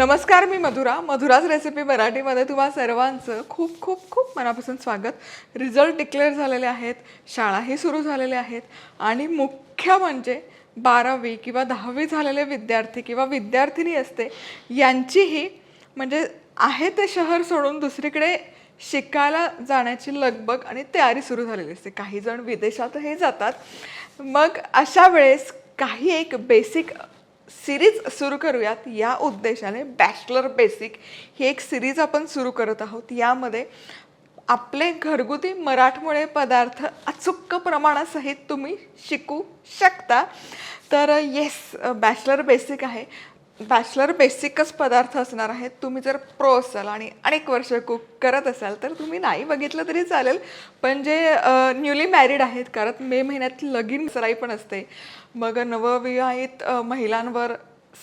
नमस्कार मी मधुरा. मधुराज रेसिपी मराठीमध्ये तुम्हा सर्वांचं खूप खूप खूप मनापासून स्वागत. रिझल्ट डिक्लेअर झालेले आहेत शाळाही सुरू झालेल्या आहेत आणि मुख्य म्हणजे बारावी किंवा दहावी झालेले विद्यार्थी किंवा विद्यार्थिनी असते यांचीही म्हणजे आहे ते शहर सोडून दुसरीकडे शिकायला जाण्याची लगबग आणि तयारी सुरू झालेली असते. काही जण विदेशातही जातात. मग अशा वेळेस काही एक बेसिक सिरीज सुरू करूयात. या उद्देशाने बॅचलर बेसिक ही एक सिरीज आपण सुरू करत आहोत. यामध्ये आपले घरगुती मराठमोळे पदार्थ अचूक प्रमाणासहित तुम्ही शिकू शकता. तर येस बॅचलर बेसिक आहे. बॅचलर बेसिकच पदार्थ असणार आहेत. तुम्ही जर प्रो असाल आणि अनेक वर्ष कुक करत असाल तर तुम्ही नाही बघितलं तरी चालेल. पण जे न्यूली मॅरिड आहेत कारण मे महिन्यात लगीन सराई पण असते. मग नवविवाहित महिलांवर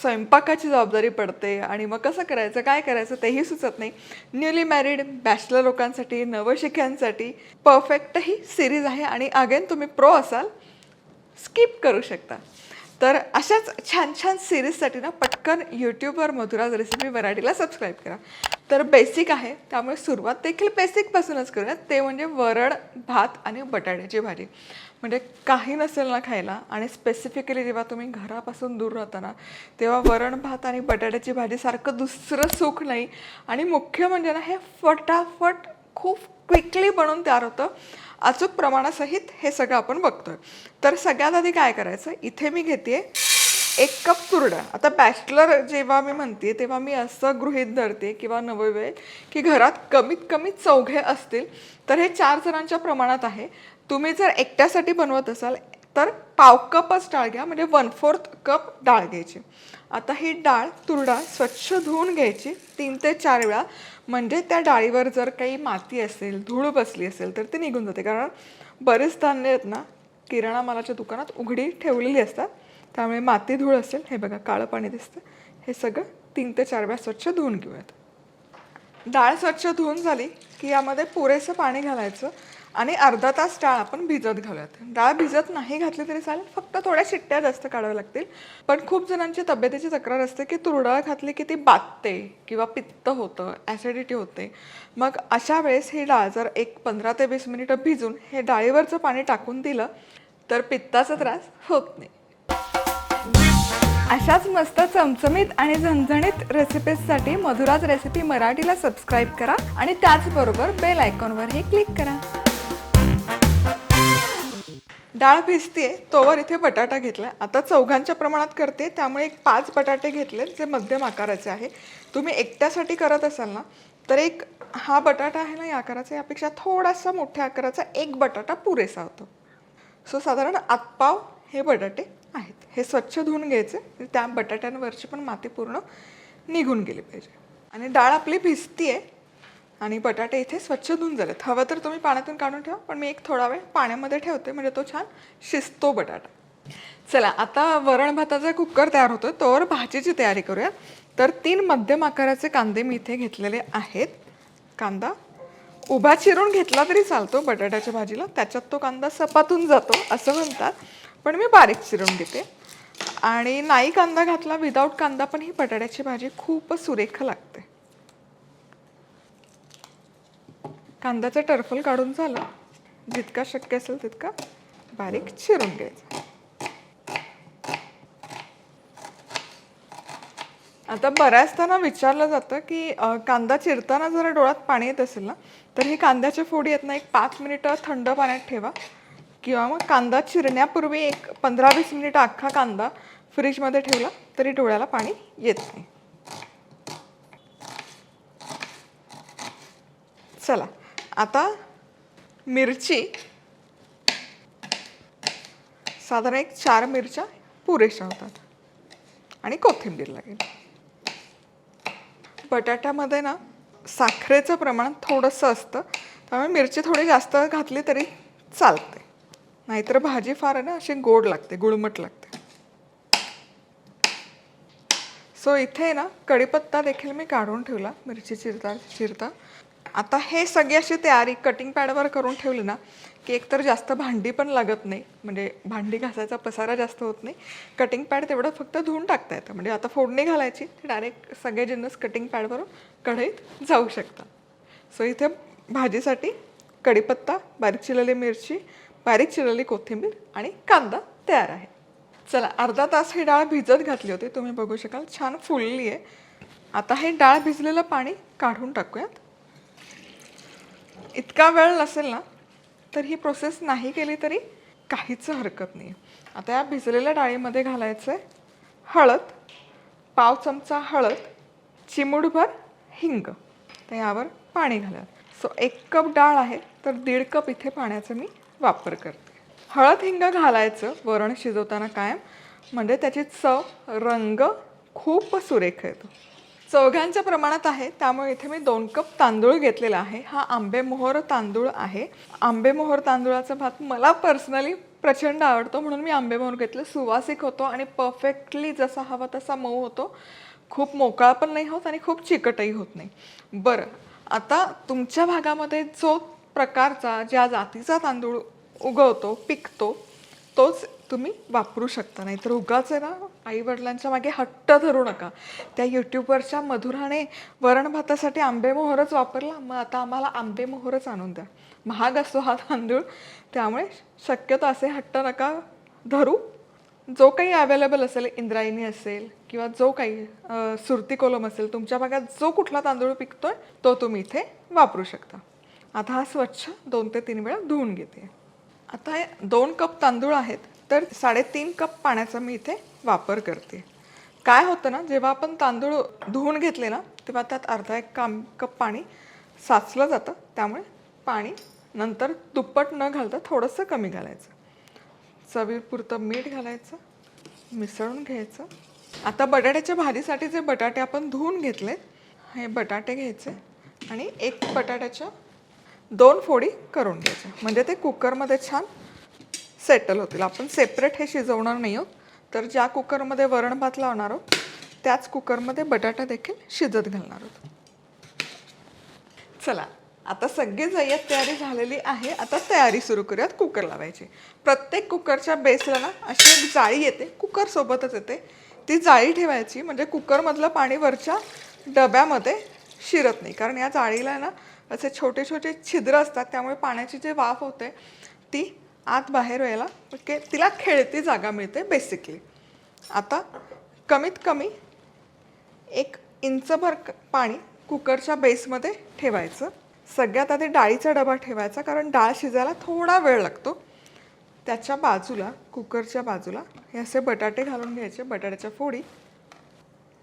स्वयंपाकाची जबाबदारी पडते. आणि मग कसं करायचं काय करायचं तेही सुचत नाही. न्यूली मॅरिड बॅचलर लोकांसाठी नवशिक्यांसाठी परफेक्ट ही सिरीज आहे. आणि अगेन तुम्ही प्रो असाल स्किप करू शकता. तर अशाच छान छान सिरीजसाठी ना पटकन यूट्यूबवर मधुराज रेसिपी वरायटीला सबस्क्राईब करा. तर बेसिक आहे त्यामुळे सुरुवात देखील बेसिकपासूनच करूयात. ते म्हणजे वरण भात आणि बटाट्याची भाजी. म्हणजे काही नसेल ना खायला आणि स्पेसिफिकली जेव्हा तुम्ही घरापासून दूर राहता ना तेव्हा वरण भात आणि बटाट्याची भाजी सारखं दुसरं सुख नाही. आणि मुख्य म्हणजे ना हे फटाफट खूप क्विकली बनून तयार होतं. अचूक प्रमाणासहित हे सगळं आपण बघतोय. तर सगळ्यात आधी काय करायचं? इथे मी घेते एक कप तुरडा आता बॅचलर जेव्हा मी म्हणते तेव्हा मी असं गृहीत धरते किंवा नववे की घरात कमीत कमी चौघे असतील तर हे चार जणांच्या प्रमाणात आहे. तुम्ही जर एकट्यासाठी बनवत असाल तर पाव कपच डाळ घ्या म्हणजे वन फोर्थ कप डाळ घ्यायची. आता ही डाळ तुरडा स्वच्छ धुवून घ्यायची तीन ते चार वेळा. म्हणजे त्या डाळीवर जर काही माती असेल धूळ बसली असेल तर ते निघून जाते. कारण बरेच धान्य आहेत ना किराणा मालाच्या दुकानात उघडी ठेवलेली असतात. त्यामुळे माती धूळ असेल हे बघा काळं पाणी दिसतं. हे सगळं तीन ते चार वेळा स्वच्छ धुवून घेऊयात. डाळ स्वच्छ धुवून झाली की यामध्ये पुरेसं पाणी घालायचं. आणि अर्धा तास डाळ आपण भिजत घालूयात. डाळ भिजत नाही घातली तरी चालेल फक्त थोड्या शिट्ट्या जास्त काढाव्या लागतील. पण खूप जणांची तब्येतीची तक्रार असते की तूर डाळ घातली की ती बातते किंवा पित्त होतं ॲसिडिटी होते. मग अशा वेळेस ही डाळ जर एक पंधरा ते वीस मिनिटं भिजून हे डाळीवरचं पाणी टाकून दिलं तर पित्ताचा त्रास होत नाही. अशाच मस्त चमचमीत आणि झणझणीत रेसिपीजसाठी मधुराज रेसिपी मराठीला सबस्क्राईब करा आणि त्याचबरोबर बेल आयकॉनवरही क्लिक करा. डाळ भिजते तोवर इथे बटाटा घेतला. आता चौघांच्या प्रमाणात करते त्यामुळे एक पाच बटाटे घेतले जे मध्यम आकाराचे आहे. तुम्ही एकट्यासाठी करत असाल ना तर एक हा बटाटा आहे ना या आकाराचा यापेक्षा थोडासा मोठ्या आकाराचा एक बटाटा पुरेसा होतो. सो साधारण आतपाव हे बटाटे आहेत. हे स्वच्छ धुवून घ्यायचे त्या बटाट्यांवरची पण माती पूर्ण निघून गेली पाहिजे. आणि डाळ आपली भिजती आहे आणि बटाटे इथे स्वच्छ धुवून झालेत. हवं तर तुम्ही पाण्यातून काढून ठेवा पण मी एक थोडा वेळ पाण्यामध्ये ठेवते म्हणजे तो छान शिजतो बटाटा. चला आता वरण भाताचा कुकर तयार होतो तोवर भाजीची तयारी करूया तर तीन मध्यम आकाराचे कांदे मी इथे घेतलेले आहेत. कांदा उभा चिरून घेतला तरी चालतो बटाट्याच्या भाजीला त्याच्यात तो कांदा सपातून जातो असं म्हणतात. पण मी बारीक चिरून घेते. आणि नाही कांदा घातला विदाऊट कांदा पण ही बटाट्याची भाजी खूपच सुरेख लागते. कांद्याचं टरफल काढून झालं. जितका शक्य असेल तितका बारीक चिरून घ्यायचा. आता बऱ्याचदा ना विचारलं जातं की कांदा चिरताना जरा डोळ्यात पाणी येत असेल ना तर ही कांद्याच्या फोडी आहेत ना एक पाच मिनिटं थंड पाण्यात ठेवा. किंवा मग कांदा चिरण्यापूर्वी एक पंधरा वीस मिनिटं अख्खा कांदा फ्रीजमध्ये ठेवला तरी डोळ्याला पाणी येत नाही. चला. आता मिरची. साधारण एक चार मिरच्या पुरेशा होतात. आणि कोथिंबीर लागेल. बटाट्यामध्ये ना साखरेचं प्रमाण थोडंसं असतं. त्यामुळे मिरची थोडी जास्त घातली तरी चालते. नाहीतर भाजी फार आहे ना अशी गोड लागते गुळमट लागते. सो इथे ना कढीपत्ता देखील मी काढून ठेवला मिरची चिरता चिरता. आता हे सगळी अशी तयारी कटिंग पॅडवर करून ठेवली ना की एकतर जास्त भांडी पण लागत नाही. म्हणजे भांडी घासायचा पसारा जास्त होत नाही. कटिंग पॅड तेवढं फक्त धुवून टाकता येतं. म्हणजे आता फोडणी घालायची डायरेक्ट सगळे जिन्नस कटिंग पॅडवरून कढईत जाऊ शकतात. सो इथे भाजीसाठी कढीपत्ता बारीक चिरलेली मिरची बारीक चिरलेली कोथिंबीर आणि कांदा तयार आहे. चला अर्धा तास ही डाळ भिजत घातली होती. तुम्ही बघू शकाल छान फुलली आहे आता हे डाळ भिजलेलं पाणी काढून टाकूयात. इतका वेळ नसेल ना तर ही प्रोसेस नाही केली तरी काहीच हरकत नाही. आता या भिजलेल्या डाळीमध्ये घालायचं आहे हळद पाव चमचा हळद चिमूडभर हिंग. तर यावर पाणी घाला. सो एक कप डाळ आहे तर दीड कप इथे पाण्याचा मी वापर करते. हळद हिंग घालायचं वरण शिजवताना कायम. म्हणजे त्याची चव रंग खूप सुरेख येतो. चौघांच्या प्रमाणात आहे त्यामुळे इथे मी दोन कप तांदूळ घेतलेला आहे. हा आंबेमोहर तांदूळ आहे. आंबेमोहर तांदूळाचा भात मला पर्सनली प्रचंड आवडतो म्हणून मी आंबेमोहर घेतलं. सुवासिक होतो आणि परफेक्टली जसा हवा तसा मऊ होतो. खूप मोकळा पण नाही होत आणि खूप चिकटही होत नाही. बरं आता तुमच्या भागामध्ये जो प्रकारचा ज्या जातीचा तांदूळ उगवतो पिकतो तोच तुम्ही वापरू शकता. नाहीतर उगाच आहे ना आई वडिलांच्या मागे हट्ट धरू नका. त्या यूट्यूबवरच्या मधुराने वरण भातासाठी आंबेमोहरच वापरला. मग आता आम्हाला आंबेमोहरच आणून द्या. महाग असतो हा तांदूळ. त्यामुळे शक्यतो असे हट्ट नका धरू. जो काही अवेलेबल असेल इंद्रायणी असेल किंवा जो काही सुरती कोलम असेल तुमच्या भागात जो कुठला तांदूळ पिकतोय तो तुम्ही इथे वापरू शकता. आता हा स्वच्छ दोन ते तीन वेळा धुवून घेते. आता हे दोन कप तांदूळ आहेत. तर साडेतीन कप पाण्याचा मी इथे वापर करते. काय होतं ना जेव्हा आपण तांदूळ धुवून घेतले ना तेव्हा त्यात अर्धा एक काम कप पाणी साचलं जातं. त्यामुळे पाणी नंतर दुप्पट न घालता थोडंसं कमी घालायचं. चवीपुरतं मीठ घालायचं मिसळून घ्यायचं. आता बटाट्याच्या भाजीसाठी जे बटाटे आपण धुवून घेतले हे बटाटे घ्यायचे आणि एक बटाट्याच्या दोन फोडी करून घ्यायच्या म्हणजे ते कुकरमध्ये छान सेटल होतील. आपण सेपरेट हे शिजवणार नाही आहोत. तर ज्या कुकरमध्ये वरण भात लावणार आहोत त्याच कुकरमध्ये बटाटा देखील शिजत घालणार आहोत. चला आता सगळी जय्यत तयारी झालेली आहे. आता तयारी सुरू करूयात कुकर लावायची. प्रत्येक कुकरच्या बेसला ना अशी एक जाळी येते. कुकरसोबतच येते. ती जाळी ठेवायची म्हणजे कुकरमधलं पाणी वरच्या डब्यामध्ये शिरत नाही. कारण या जाळीला ना असे छोटे छोटे छिद्र असतात त्यामुळे पाण्याची जी वाफ होते ती आत बाहेर व्हायला ओके? तिला खेळती जागा मिळते बेसिकली आता कमीत कमी एक इंचभर क- पाणी कुकरच्या बेसमध्ये ठेवायचं. सगळ्यात आधी डाळीचा डबा ठेवायचा कारण डाळ शिजायला थोडा वेळ लागतो. त्याच्या बाजूला कुकरच्या बाजूला हे असे बटाटे घालून घ्यायचे बटाट्याच्या फोडी.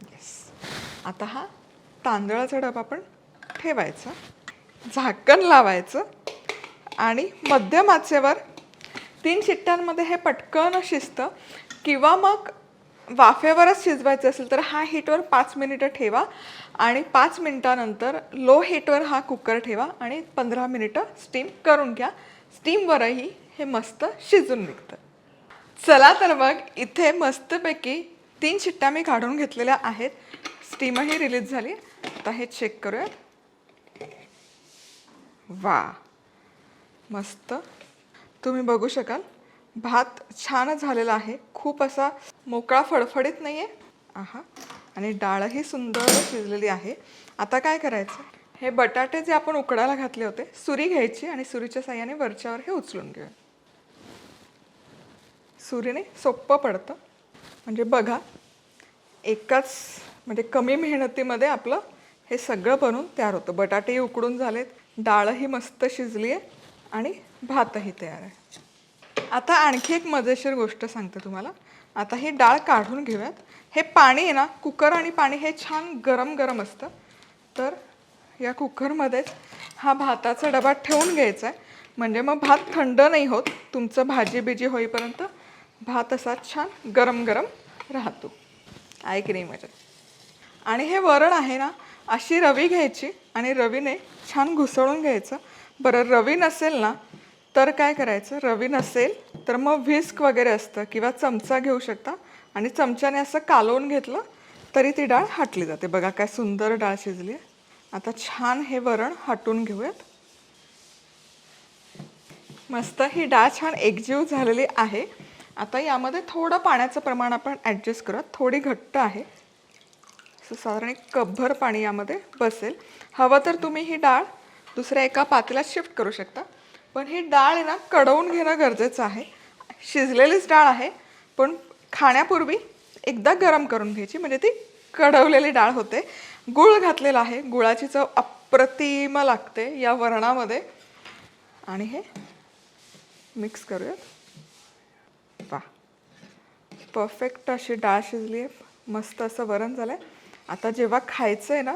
येस आता हा तांदळाचा डबा पण ठेवायचा. झाकण लावायचं. आणि मध्यम आचेवर तीन शिट्ट्यांमध्ये हे पटकन शिजतं. किंवा मग वाफेवरच शिजवायचं असेल तर हा हीटवर पाच मिनिटं ठेवा आणि पाच मिनिटानंतर लो हीटवर हा कुकर ठेवा आणि पंधरा मिनिटं स्टीम करून घ्या. स्टीमवरही हे मस्त शिजून निघतं. चला तर मग इथे मस्तपैकी तीन शिट्ट्या मी काढून घेतलेल्या आहेत. स्टीमही रिलीज झाली. आता हे चेक करूयात. वा! मस्त. तुम्ही बघू शकाल. भात छान झालेला आहे. खूप असा मोकळा फडफडीत नाही आहे. आहा आणि डाळही सुंदर शिजलेली आहे. आता काय करायचं? हे बटाटे जे आपण उकडायला घातले होते सुरी घ्यायची आणि सुरीच्या साह्याने वरच्यावर हे उचलून घेऊया. सुरीने सोप्पं पडतं. म्हणजे बघा एकाच म्हणजे कमी मेहनतीमध्ये आपलं हे सगळं बनून तयार होतं. बटाटेही उकडून झालेत. डाळही मस्त शिजली आहे आणि भातही तयार आहे. आता आणखी एक मजेशीर गोष्ट सांगते तुम्हाला. आता ही डाळ काढून घेऊयात. हे पाणी आहे ना कुकर आणि पाणी हे छान गरम गरम असतं. तर या कुकरमध्येच हा भाताचा डबा ठेवून घ्यायचा आहे. म्हणजे मग भात थंड नाही होत. तुमचं भाजी बिजी होईपर्यंत भात असा छान गरम गरम राहतो. आहे की नाही मजा आणि हे वरण आहे ना अशी रवी घ्यायची आणि रवीने छान घुसळून घ्यायचं. बरं रवी नसेल ना तर काय करायचं? रवी नसेल तर मग व्हिस्क वगैरे असतं किंवा चमचा घेऊ शकता. आणि चमच्याने असं कालवून घेतलं तरी ती डाळ हाटली जाते. बघा काय सुंदर डाळ शिजली आहे. आता छान हे वरण हटून घेऊयात. मस्त ही डाळ छान एकजीव झालेली आहे. आता यामध्ये थोडं पाण्याचं प्रमाण आपण ॲडजस्ट करत थोडी घट्ट आहे. साधारण एक कपभर पाणी यामध्ये बसेल. हवं तर तुम्ही ही डाळ दुसऱ्या एका पातेल्यात शिफ्ट करू शकता. पण ही डाळ आहे ना कडवून घेणं गरजेचं आहे. शिजलेलीच डाळ आहे पण खाण्यापूर्वी एकदा गरम करून घ्यायची. म्हणजे ती कडवलेली डाळ होते. गुळ घातलेला आहे. गुळाची चव अप्रतिम लागते या वरणामध्ये. आणि हे मिक्स करूयात. वा परफेक्ट अशी डाळ शिजली आहे. मस्त असं वरण झालं आहे आता जेव्हा खायचं आहे ना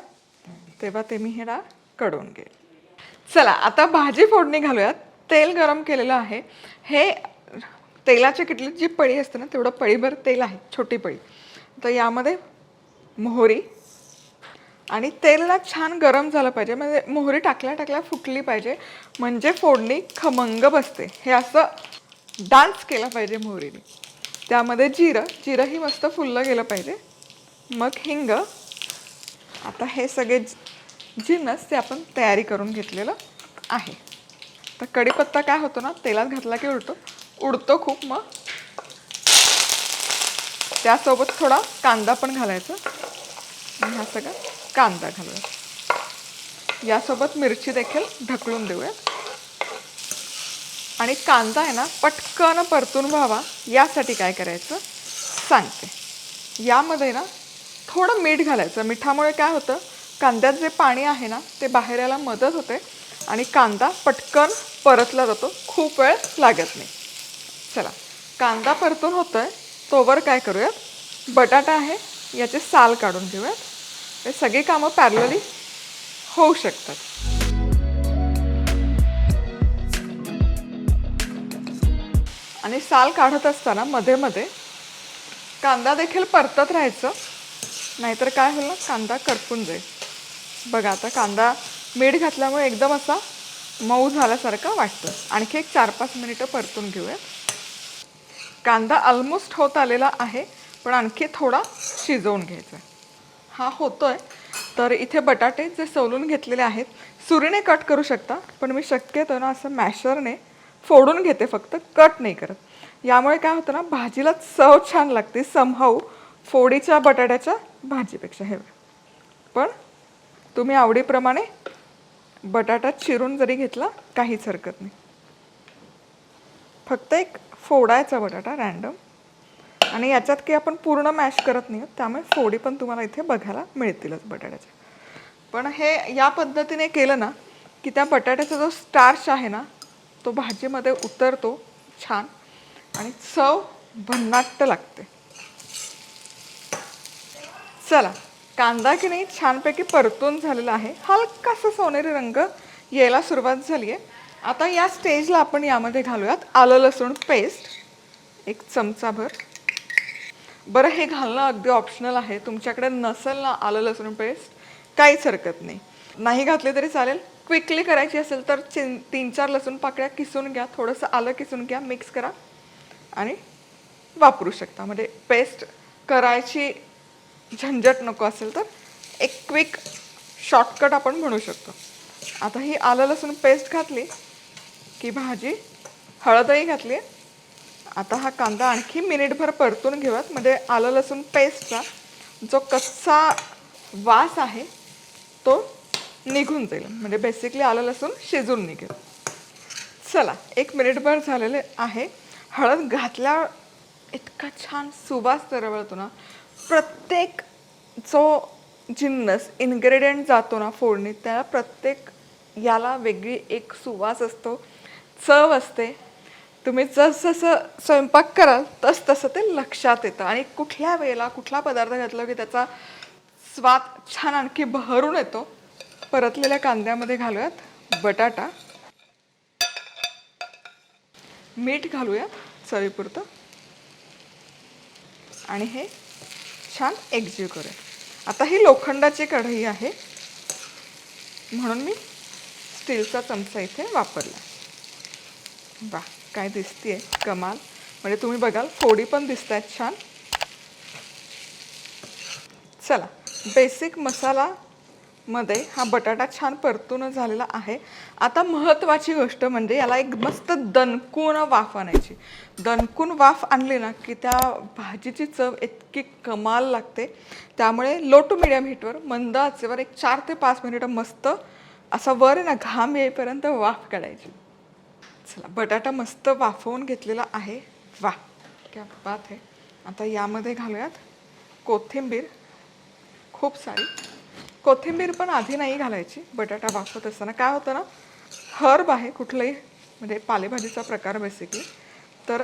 तेव्हा ते मी हे डाळ कडवून घेईल. चला आता भाजी फोडणी घालूयात. तेल गरम केलेलं आहे. हे तेलाच्या किटलीत जी पळी असते ना तेवढं पळीभर तेल आहे छोटी पळी. तर यामध्ये मोहरी आणि तेलला छान गरम झालं पाहिजे. म्हणजे मोहरी टाकल्या टाकल्या फुटली पाहिजे. म्हणजे फोडणी खमंग बसते. हे असं डान्स केला पाहिजे मोहरीने. त्यामध्ये जिरं जिरंही मस्त फुललं गेलं पाहिजे. मग हिंग. आता हे सगळे जी जिन्नस ते आपण तयारी करून घेतलेलं आहे. तर कढीपत्ता काय होतो ना तेलात घातला की उडतो. उडतो खूप मग. त्यासोबत थोडा कांदा पण घालायचा. आणि हा सगळा कांदा घालूया यासोबत मिरची देखील ढकलून देऊयात आणि कांदा आहे ना पटकन परतून व्हावा यासाठी काय करायचं? सांगते. यामध्ये ना थोडं मीठ घालायचं. मिठामुळे काय होतं? कांद्यात जे पाणी आहे ना ते बाहेर यायला मदत होते आणि कांदा पटकन परतला जातो. खूप वेळ लागत नाही. चला कांदा परतून होतो आहे तोवर काय करूयात? बटाटा आहे याचे साल काढून घेऊयात. हे सगळी कामं पॅरलली होऊ शकतात. आणि साल काढत असताना मध्ये मध्ये कांदा देखील परतत राहायचं. नाहीतर काय होईल ना कांदा करपून जाईल. बघा आता कांदा मीठ घातल्यामुळे एकदम असा मऊ झाल्यासारखा वाटतं. आणखी एक चार पाच मिनिटं परतून घेऊयात. कांदा ऑलमोस्ट होत आलेला आहे पण आणखी थोडा शिजवून घ्यायचा आहे. हा होतोय तर इथे बटाटे जे सोलून घेतलेले आहेत सुरीने कट करू शकता पण मी शक्यतो ना असं मॅशरने फोडून घेते फक्त कट नाही करत. यामुळे काय होतं ना भाजीला चव छान लागते समहाऊ फोडीच्या बटाट्याच्या भाजीपेक्षा हे पण तुम्ही आवडीप्रमाणे बटाटा चिरून जरी घेतला काहीच हरकत नाही. फक्त एक फोडायचा बटाटा रॅन्डम आणि याच्यात की आपण पूर्ण मॅश करत नाही आहोत, त्यामुळे फोडी पण तुम्हाला इथे बघायला मिळतीलच बटाट्याच्या. पण हे या पद्धतीने केलं ना की त्या बटाट्याचा जो स्टार्च आहे ना तो भाजीमध्ये उतरतो छान आणि चव भन्नाट्ट लागते. चला कांदा की नाही छानपैकी परतून झालेला आहे. हलकासा सोनेरी रंग यायला सुरुवात झाली आहे आता या स्टेजला आपण यामध्ये घालूयात आलं लसूण पेस्ट. एक चमचाभर. बरं हे घालणं अगदी ऑप्शनल आहे. तुमच्याकडे नसेल ना आलं लसूण पेस्ट काहीच हरकत नाही. नाही घातले तरी चालेल. क्विकली करायची असेल तर चिन तीन चार लसूण पाकळ्या किसून घ्या. थोडंसं आलं किसून घ्या मिक्स करा आणि वापरू शकता. म्हणजे पेस्ट करायची झंझट नको असेल तर एक क्विक शॉर्टकट आपण म्हणू शकतो. आता ही आलं लसूण पेस्ट घातली की भाजी हळदही घातली. आता हा कांदा आणखी मिनिटभर परतून घेऊयात. म्हणजे आलं लसूण पेस्टचा जो कच्चा वास आहे तो निघून जाईल. म्हणजे बेसिकली आलं लसूण शिजून निघेल. चला एक मिनिटभर झालेले आहे. हळद घातल्या इतका छान सुवास दरवळतो ना. प्रत्येक जो जिन्नस इन्ग्रेडियंट जातो ना फोडणीत त्याला प्रत्येक याला वेगळी एक सुवास असतो. चव असते. तुम्ही जसजसं स्वयंपाक कराल तस तसं ते लक्षात येतं. आणि कुठल्या वेळेला कुठला पदार्थ घातला की त्याचा स्वाद छान आणखी बहरून येतो. परतलेल्या कांद्यामध्ये घालूयात बटाटा. मीठ घालूयात चवीपुरतं. आणि हे छान एकजीव करूया आता ही लोखंडाची कढई आहे. म्हणून मी स्टीलचा चमचा इथे वापरला. वा काय दिसते कमाल. म्हणजे तुम्ही बघाल फोडी पण दिसत आहेत छान. चला बेसिक मसाला मध्ये हा बटाटा छान परतून झालेला आहे. आता महत्त्वाची गोष्ट म्हणजे याला एक मस्त दणकून वाफ आणायची. दणकून वाफ आणली ना की त्या भाजीची चव इतकी कमाल लागते. त्यामुळे लो टू मिडियम हीटवर मंद आचेवर एक चार ते पाच मिनिटं मस्त असा वर आहे ना घाम येईपर्यंत वाफ काढायची. चला बटाटा मस्त वाफवून घेतलेला आहे. वा क्या बात आहे आता यामध्ये घालूयात कोथिंबीर. खूप सारी. कोथिंबीर पण आधी नाही घालायची बटाटा वाफवत असताना. काय होतं ना हर्ब आहे कुठलंही म्हणजे पालेभाजीचा प्रकार बेसिकली तर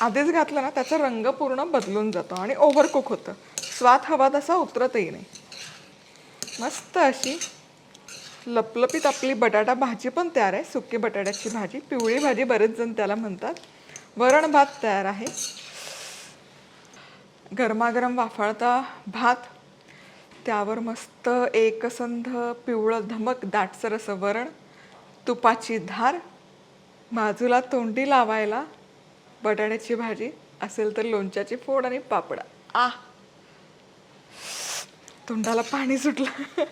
आधीच घातलं ना त्याचा रंग पूर्ण बदलून जातो आणि ओव्हरकुक होतं. स्वाद हवा तसा उतरतही नाही. मस्त अशी लपलपीत आपली बटाटा भाजी पण तयार आहे. सुकी बटाट्याची भाजी पिवळी भाजी बरेच जण त्याला म्हणतात. वरण भात तयार आहे. गरमागरम वाफाळता भात त्यावर मस्त एकसंध पिवळं धमक दाटसर असं वरण तुपाची धार बाजूला तोंडी लावायला बटाट्याची भाजी असेल तर लोणच्याची फोड आणि पापड. आ तोंडाला पाणी सुटलं.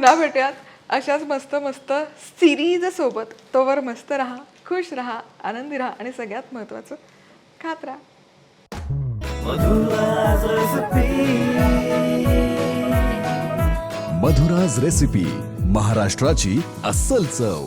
पुन्हा भेटूयात. अशाच मस्त मस्त सिरीज सोबत. तोवर मस्त राहा खुश राहा आनंदी राहा आणि सगळ्यात महत्त्वाचं खात राहा. मधुराज रेसिपी महाराष्ट्राची अस्सल चव.